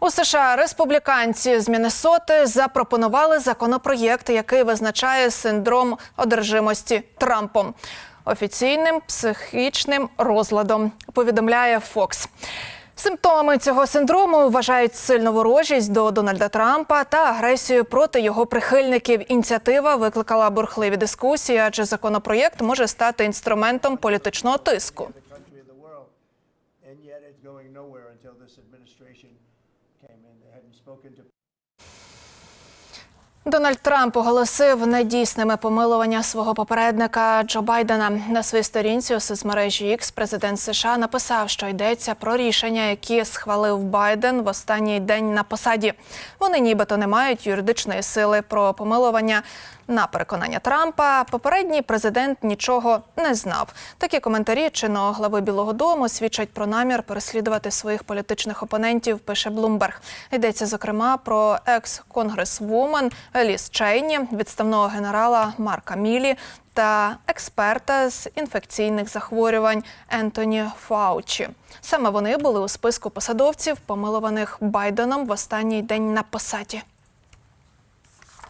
У США республіканці з Міннесоти запропонували законопроєкт, який визначає синдром одержимості Трампом офіційним психічним розладом. Повідомляє Fox. Симптомами цього синдрому вважають сильну ворожість до Дональда Трампа та агресію проти його прихильників. Ініціатива викликала бурхливі дискусії, адже законопроєкт може стати інструментом політичного тиску. came in. They hadn't spoken to Дональд Трамп оголосив недійсними помилування свого попередника Джо Байдена на своїй сторінці у соцмережі X Президент США написав, що йдеться про рішення, які схвалив Байден в останній день на посаді. Вони нібито не мають юридичної сили про помилування. На переконання Трампа попередній президент нічого не знав. Такі коментарі чинного глави Білого Дому свідчать про намір переслідувати своїх політичних опонентів. Пише Блумберг. Йдеться зокрема про екс-конгресвумен Еліс Чейні, відставного генерала Марка Мілі та експерта з інфекційних захворювань Ентоні Фаучі. Саме вони були у списку посадовців, помилованих Байденом в останній день на посаді.